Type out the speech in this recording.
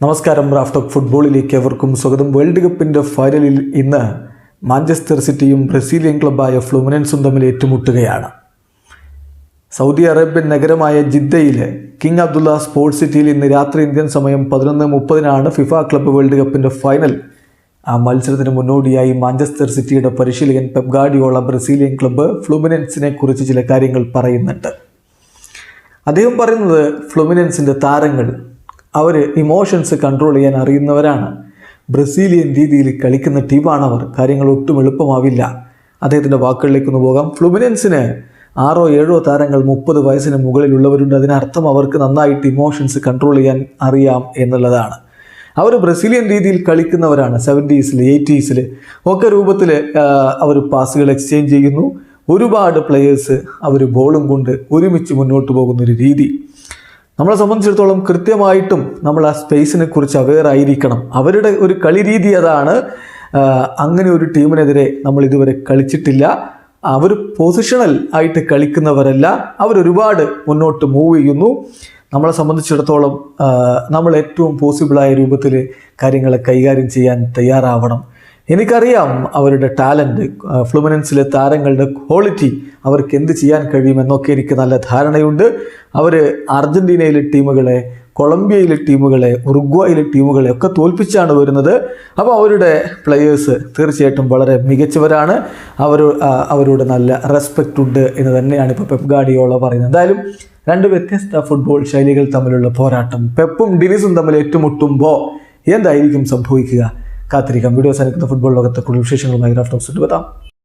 നമസ്കാരം raft of ഫുട്ബോളിലേക്ക് എവർക്കും സ്വാഗതം. വേൾഡ് കപ്പിന്റെ ഫൈനലിൽ ഇന്ന് മാഞ്ചസ്റ്റർ സിറ്റിയും ബ്രസീലിയൻ ക്ലബ്ബായ ഫ്ലുമിനൻസും തമ്മിൽ ഏറ്റുമുട്ടുകയാണ്. സൗദി അറേബ്യൻ നഗരമായ ജിദ്ദയിലെ കിങ് അബ്ദുള്ള സ്പോർട്സ് സിറ്റിയിൽ ഇന്ന് രാത്രി ഇന്ത്യൻ സമയം പതിനൊന്ന് മുപ്പതിനാണ് ഫിഫ ക്ലബ്ബ് വേൾഡ് കപ്പിന്റെ ഫൈനൽ. ആ മത്സരത്തിന് മുന്നോടിയായി മാഞ്ചസ്റ്റർ സിറ്റിയുടെ പരിശീലകൻ പെപ് ഗാർഡിയോള ബ്രസീലിയൻ ക്ലബ്ബ് ഫ്ലുമിനൻസിനെ കുറിച്ച് ചില കാര്യങ്ങൾ പറയുന്നുണ്ട്. അദ്ദേഹം പറയുന്നത് ഫ്ലുമിനൻസിന്റെ താരങ്ങൾ അവർ ഇമോഷൻസ് കൺട്രോൾ ചെയ്യാൻ അറിയുന്നവരാണ്. ബ്രസീലിയൻ രീതിയിൽ കളിക്കുന്ന ടീമാണ് അവർ. കാര്യങ്ങൾ ഒട്ടും എളുപ്പമാവില്ല. അദ്ദേഹത്തിന്റെ വാക്കുകളിലേക്ക് ഒന്ന് പോകാം. ഫ്ലുമിനൻസിന് ആറോ ഏഴോ താരങ്ങൾ മുപ്പത് വയസ്സിന് മുകളിലുള്ളവരുണ്ട്. അതിനർത്ഥം അവർക്ക് നന്നായിട്ട് ഇമോഷൻസ് കൺട്രോൾ ചെയ്യാൻ അറിയാം എന്നുള്ളതാണ്. അവർ ബ്രസീലിയൻ രീതിയിൽ കളിക്കുന്നവരാണ്. സെവന്റീസിൽ എയ്റ്റീസിൽ ഒക്കെ രൂപത്തിൽ അവർ പാസുകൾ എക്സ്ചേഞ്ച് ചെയ്യുന്നു. ഒരുപാട് പ്ലെയേഴ്സ് അവർ ബോളും കൊണ്ട് ഒരുമിച്ച് മുന്നോട്ട് പോകുന്നൊരു രീതി. നമ്മളെ സംബന്ധിച്ചിടത്തോളം കൃത്യമായിട്ടും നമ്മൾ ആ സ്പേസിനെ കുറിച്ച് അവെയർ ആയിരിക്കണം. അവരുടെ ഒരു കളി രീതി അതാണ്. അങ്ങനെ ഒരു ടീമിനെതിരെ നമ്മൾ ഇതുവരെ കളിച്ചിട്ടില്ല. അവർ പൊസിഷണൽ ആയിട്ട് കളിക്കുന്നവരല്ല. അവർ ഒരുപാട് മുന്നോട്ട് മൂവ് ചെയ്യുന്നു. നമ്മളെ സംബന്ധിച്ചിടത്തോളം നമ്മൾ ഏറ്റവും പോസിബിളായ രൂപത്തിൽ കാര്യങ്ങളെ കൈകാര്യം ചെയ്യാൻ തയ്യാറാവണം. എനിക്കറിയാം അവരുടെ ടാലന്റ് ഫ്ലുമിനൻസിലെ താരങ്ങളുടെ ക്വാളിറ്റി അവർക്ക് എന്ത് ചെയ്യാൻ കഴിയുമെന്നൊക്കെ എനിക്ക് നല്ല ധാരണയുണ്ട്. അവർ അർജന്റീനയിലെ ടീമുകളെ കൊളംബിയയിലെ ടീമുകളെ ഉറുഗ്വായിലെ ടീമുകളെ ഒക്കെ തോൽപ്പിച്ചാണ് വരുന്നത്. അപ്പോൾ അവരുടെ പ്ലെയേഴ്സ് തീർച്ചയായിട്ടും വളരെ മികച്ചവരാണ്. അവർ അവരോട് നല്ല റെസ്പെക്റ്റ് ഉണ്ട് എന്ന് തന്നെയാണ് ഇപ്പോൾ പെപ് ഗാഡിയോള പറയുന്നത്. എന്തായാലും രണ്ട് വ്യത്യസ്ത ഫുട്ബോൾ ശൈലികൾ തമ്മിലുള്ള പോരാട്ടം പെപ്പും ഡിനിസും തമ്മിൽ ഏറ്റുമുട്ടുമ്പോൾ എന്തായിരിക്കും സംഭവിക്കുക? കാത്തിരിക്കാം. വീഡിയോസ് അനുക്കുന്ന ഫുട്ബോൾ ലോകത്തെ കൂടുതൽ വിശേഷങ്ങളുമായി റാഫ്റ്റോക്സ് എത്താം